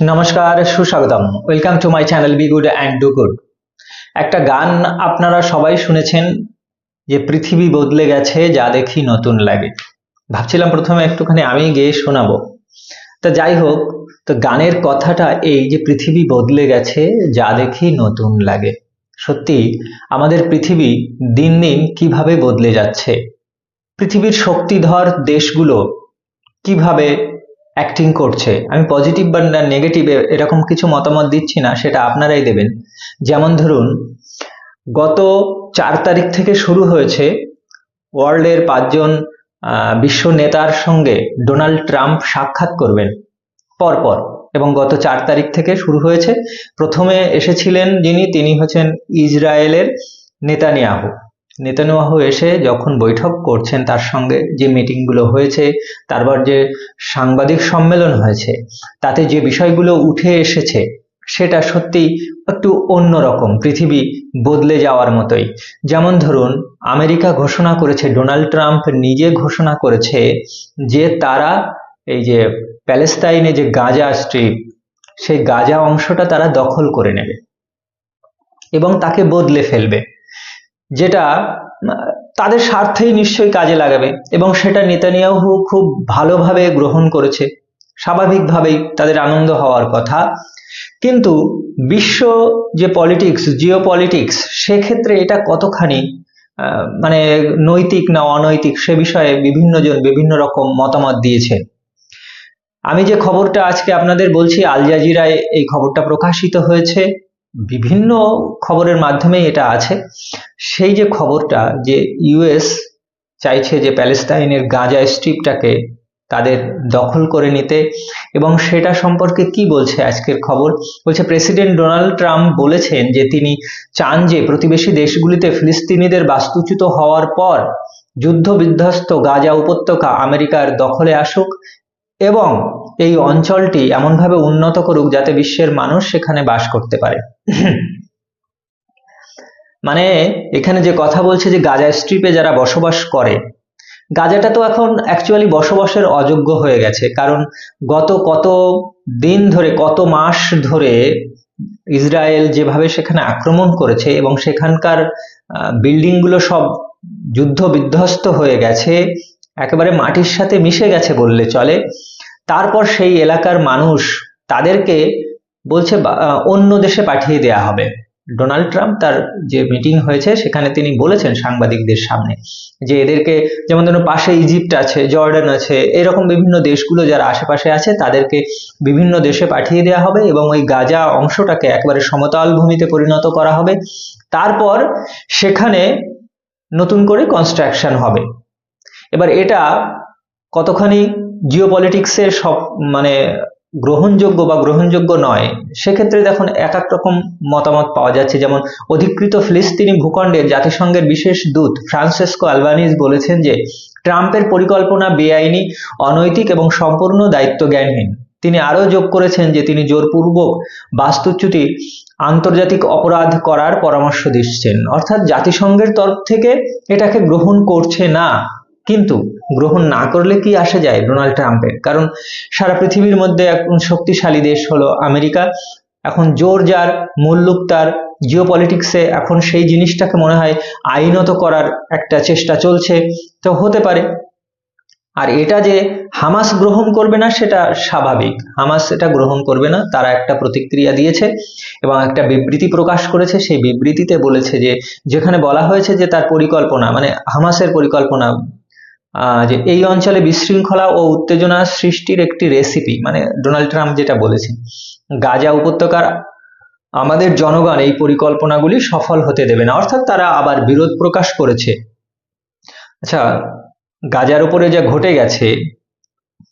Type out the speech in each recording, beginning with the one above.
নমস্কার, সুস্বাগতম। Welcome to my channel be good and do good একটা গান আপনারা সবাই শুনেছেন, যে পৃথিবী বদলে গেছে, যা দেখি নতুন লাগে। ভাবছিলাম প্রথমে একটুখানি আমি গেয়ে শোনাবো। তা যাই হোক, তো গানের কথাটা এই যে পৃথিবী বদলে গেছে, যা দেখি নতুন লাগে। সত্যি, আমাদের পৃথিবী দিন দিন কীভাবে বদলে যাচ্ছে? পৃথিবীর শক্তিধর দেশগুলো কীভাবে অ্যাক্টিং করছে। আমি পজিটিভ বা নেগেটিভ এরকম কিছু মতামত দিচ্ছি না, সেটা আপনারাই দেবেন। যেমন ধরুন, গত চার তারিখ থেকে শুরু হয়েছে ওয়ার্ল্ডের পাঁচজন বিশ্ব নেতার সঙ্গে ডোনাল্ড ট্রাম্প সাক্ষাৎ করবেন পরপর এবং গত চার তারিখ থেকে শুরু হয়েছে। প্রথমে এসেছিলেন যিনি, তিনি হচ্ছেন ইসরায়েলের নেতানিয়াহু। নেতানিয়াহু এসে যখন বৈঠক করছেন তার সঙ্গে যে মিটিংগুলো হয়েছে, তারপর যে সাংবাদিক সম্মেলন হয়েছে, তাতে যে বিষয়গুলো উঠে এসেছে, সেটা সত্যি একটু অন্যরকম পৃথিবী বদলে যাওয়ার মতোই। যেমন ধরুন, আমেরিকা ঘোষণা করেছে, ডোনাল্ড ট্রাম্প নিজে ঘোষণা করেছে যে তারা এই যে প্যালেস্তাইনে যে গাজা স্ট্রিপ, সেই গাজা অংশটা তারা দখল করে নেবে এবং তাকে বদলে ফেলবে। যেটা তাদের স্বার্থেই নিশ্চয়ই কাজে লাগাবে এবং সেটা নেতানিয়াহু খুব ভালোভাবে গ্রহণ করেছে। স্বাভাবিকভাবেই তাদের আনন্দ হওয়ার কথা। কিন্তু বিশ্ব যে পলিটিক্স জিও পলিটিক্স সেক্ষেত্রে এটা কতখানি মানে নৈতিক না অনৈতিক সে বিষয়ে বিভিন্ন জন, বিভিন্ন রকম মতামত দিয়েছে। আমি যে খবরটা আজকে আপনাদের বলছি, আল জাজিরায় এই খবরটা প্রকাশিত হয়েছে। বিভিন্ন খবরের মাধ্যমেই এটা আছে। সেই যে খবরটা যে ইউএস চাইছে যে প্যালেস্তাইনের গাজা স্ট্রিপটাকে তাদের দখল করে নিতে এবং সেটা সম্পর্কে কি বলছে আজকের খবর? বলছে, প্রেসিডেন্ট ডোনাল্ড ট্রাম্প বলেছেন যে তিনি চান যে প্রতিবেশী দেশগুলিতে ফিলিস্তিনিদের বাস্তুচ্যুত হওয়ার পর যুদ্ধ বিধ্বস্ত গাজা উপত্যকা আমেরিকার দখলে আসুক এবং এই অঞ্চলটি এমনভাবে উন্নত করুক যাতে বিশ্বের মানুষ সেখানে বাস করতে পারে। মানে এখানে যে কথা বলছে যে গাজা স্ট্রিপে যারা বসবাস করে, গাজাটা তো এখন অ্যাকচুয়ালি বসবাসের অযোগ্য হয়ে গেছে। কারণ গত কত দিন ধরে, কত মাস ধরে ইসরায়েল যেভাবে সেখানে আক্রমণ করেছে এবং সেখানকার বিল্ডিংগুলো সব যুদ্ধ বিধ্বস্ত হয়ে গেছে একেবারে মাটির সাথে মিশে গেছে বললে চলে। তারপর সেই এলাকার মানুষ তাদেরকে বলছে অন্য দেশে পাঠিয়ে দেয়া হবে। ডোনাল্ড ট্রাম্প তার যে মিটিং হয়েছে, সেখানে তিনি বলেছেন সাংবাদিকদের সামনে যে এদেরকে, যেমন ধরুন পাশে ইজিপ্ট আছে, জর্ডান আছে, এরকম বিভিন্ন দেশগুলো যারা আশেপাশে আছে, তাদেরকে বিভিন্ন দেশে পাঠিয়ে দেওয়া হবে এবং ওই গাজা অংশটাকে একবারে সমতল ভূমিতে পরিণত করা হবে। তারপর সেখানে নতুন করে কনস্ট্রাকশন হবে। এবার এটা কতখানি জিও পলিটিক্সের সব মানে গ্রহণযোগ্য বা গ্রহণযোগ্য নয়, সেক্ষেত্রে দেখুন এক এক রকম মতামত পাওয়া যাচ্ছে। যেমন অধিকৃত ফিলিস্তিনি ভূখণ্ডের জাতিসংঘের বিশেষ দূত ফ্রান্সেসকো আলবানিজ বলেছেন যে, ট্রাম্পের পরিকল্পনা বেআইনি, অনৈতিক এবং সম্পূর্ণ দায়িত্ব জ্ঞানহীন তিনি আরও যোগ করেছেন যে, তিনি জোরপূর্বক বাস্তুচ্যুতি, আন্তর্জাতিক অপরাধ করার পরামর্শ দিচ্ছেন। অর্থাৎ জাতিসংঘের তরফ থেকে এটাকে গ্রহণ করছে না। কিন্তু গ্রহণ না করলে কি আসে যায় ডোনাল্ড ট্রাম্পের? কারণ সারা পৃথিবীর মধ্যে এখন শক্তিশালী দেশ হলো আমেরিকা। এখন জোর যার মুল্লুক তার জিও পলিটিক্সে এখন সেই জিনিসটাকে মনে হয় আইনত করার একটা চেষ্টা চলছে। তো হতে পারে। আর এটা যে হামাস গ্রহণ করবে না, সেটা স্বাভাবিক। হামাস এটা গ্রহণ করবে না, তারা একটা প্রতিক্রিয়া দিয়েছে এবং একটা বিবৃতি প্রকাশ করেছে। সেই বিবৃতিতে বলেছে যে, যেখানে বলা হয়েছে যে তার পরিকল্পনা মানে হামাসের পরিকল্পনা যে এই অঞ্চলে বিশৃঙ্খলা ও উত্তেজনা সৃষ্টির একটি রেসিপি মানে ডোনাল্ড ট্রাম্প যেটা বলেছেন, গাজা উপত্যকার আমাদের জনগণ এই পরিকল্পনাগুলি সফল হতে দেবে না। অর্থাৎ তারা আবার বিরোধ প্রকাশ করেছে। আচ্ছা গাজার উপরে যা ঘটে গেছে,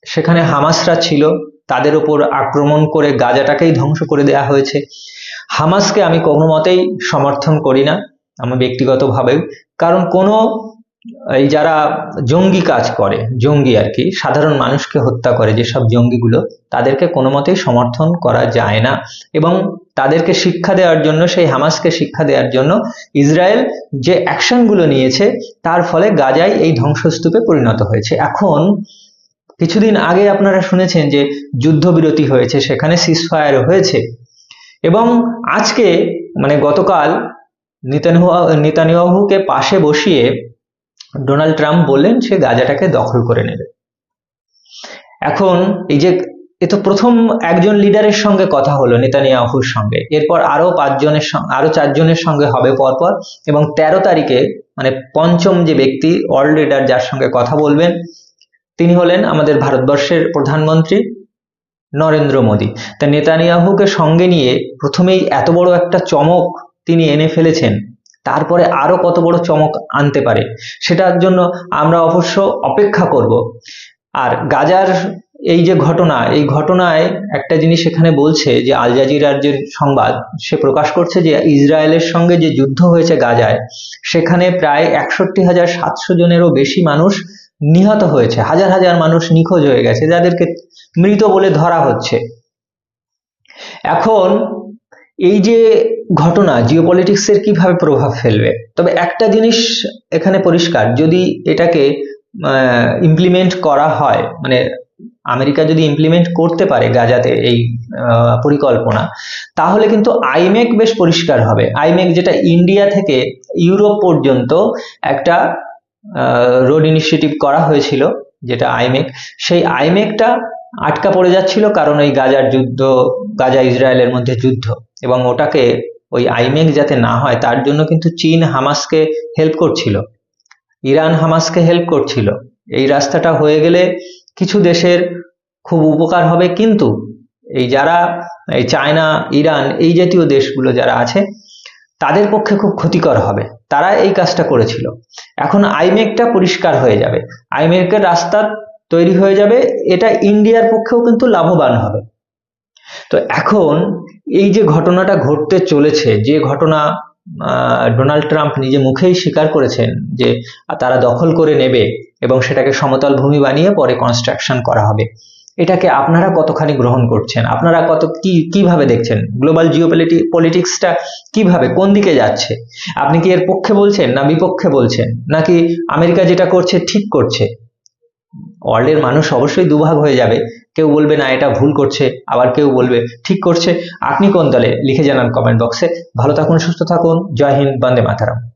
সেখানে হামাসরা ছিল, তাদের উপর আক্রমণ করে গাজাটাকেই ধ্বংস করে দেয়া হয়েছে। হামাসকে আমি কোনো মতেই সমর্থন করি না আমি ব্যক্তিগতভাবে কারণ কোনো এই যারা জঙ্গি কাজ করে, জঙ্গি আর কি, সাধারণ মানুষকে হত্যা করে যেসব জঙ্গিগুলো, তাদেরকে কোনো মতেই সমর্থন করা যায় না এবং তাদেরকে শিক্ষা দেওয়ার জন্য, সেই হামাসকে শিক্ষা দেওয়ার জন্য ইসরায়েল যে অ্যাকশনগুলো নিয়েছে, তার ফলে গাজায় এই ধ্বংসস্তূপে পরিণত হয়েছে। এখন, কিছুদিন আগে আপনারা শুনেছেন যে যুদ্ধবিরতি হয়েছে, সেখানে সিজফায়ার হয়েছে এবং আজকে মানে গতকাল নেতানিয়াহুকে পাশে বসিয়ে ডোনাল্ড ট্রাম্প বললেন সে গাজাটাকে দখল করে নেবে। এখন এই যে, এ তো প্রথম একজন লিডারের সঙ্গে কথা হলো নেতানিয়াহুর সঙ্গে। এরপর আরও পাঁচজনের সঙ্গে আরও চারজনের সঙ্গে হবে পরপর। এবং তেরো তারিখে মানে পঞ্চম যে ব্যক্তি, ওয়ার্ল্ড লিডার যার সঙ্গে কথা বলবেন, তিনি হলেন আমাদের ভারতবর্ষের প্রধানমন্ত্রী নরেন্দ্র মোদী। তা নেতানিয়াহুকে সঙ্গে নিয়ে প্রথমেই এত বড় একটা চমক তিনি এনে ফেলেছেন। তারপরে আরও কত বড় চমক আনতে পারে, সেটার জন্য আমরা অবশ্য অপেক্ষা করব। আর গাজার এই যে ঘটনা, এই ঘটনায় একটা জিনিস এখানে বলছে যে আল জাজিরার যে সংবাদ, সে প্রকাশ করছে যে ইসরায়েলের সঙ্গে যে যুদ্ধ হয়েছে গাজায়, সেখানে প্রায় একষট্টি হাজার সাতশো জনেরও বেশি মানুষ নিহত হয়েছে, হাজার হাজার মানুষ নিখোঁজ হয়ে গেছে, যাদেরকে মৃত বলে ধরা হচ্ছে। এখন এই যে ঘটনা জিওপলিটিক্সের কীভাবে প্রভাব ফেলবে? তবে একটা জিনিস এখানে পরিষ্কার, যদি এটাকে ইমপ্লিমেন্ট করা হয় মানে আমেরিকা যদি ইমপ্লিমেন্ট করতে পারে গাজাতে এই পরিকল্পনা, তাহলে কিন্তু আইমেক বেশ পরিষ্কার হবে। আইমেক যেটা ইন্ডিয়া থেকে ইউরোপ পর্যন্ত একটা রোড ইনিশিয়েটিভ করা হয়েছিল, যেটা আইমেক সেই আইমেকটা আটকা পড়ে যাচ্ছিল কারণ ওই গাজার যুদ্ধ, গাজা ইসরায়েলের মধ্যে যুদ্ধ এবং ওটাকে ওই আইমেক যাতে না হয় তার জন্য কিন্তু চীন হামাসকে হেল্প করছিল। ইরান হামাসকে হেল্প করছিল। এই রাস্তাটা হয়ে গেলে কিছু দেশের খুব উপকার হবে কিন্তু এই যারা, এই চায়না, ইরান এই জাতীয় দেশগুলো যারা আছে, তাদের পক্ষে খুব ক্ষতিকর হবে। তারা এই কাজটা করেছিল। এখন আইমেকটা পরিষ্কার হয়ে যাবে। আইমেকের রাস্তা তৈরি হয়ে যাবে, এটা ইন্ডিয়ার পক্ষেও কিন্তু লাভবান হবে। তো এখন এই যে ঘটনাটা ঘটতে চলেছে, যে ঘটনা ডোনাল্ড ট্রাম্প নিজে মুখেই স্বীকার করেছেন যে তারা দখল করে নেবে এবং সেটাকে সমতল ভূমি বানিয়ে পরে কনস্ট্রাকশন করা হবে। এটাকে আপনারা কতখানি গ্রহণ করছেন? আপনারা কত, কি, কীভাবে দেখছেন? গ্লোবাল জিওপলিটি পলিটিক্সটা কীভাবে, কোন দিকে যাচ্ছে? আপনি কি এর পক্ষে বলছেন না বিপক্ষে বলছেন? নাকি আমেরিকা যেটা করছে ঠিক করছে? ওয়ার্ল্ডের মানুষ অবশ্যই দুভাগ হয়ে যাবে। কেউ বলবে, না, এটা ভুল করছে। আবার কেউ বলবে, ঠিক করছে। আপনি কোন দলে? লিখে জানান কমেন্ট বক্সে ভালো থাকুন, সুস্থ থাকুন। জয় হিন্দ, বন্দে মাতারাম।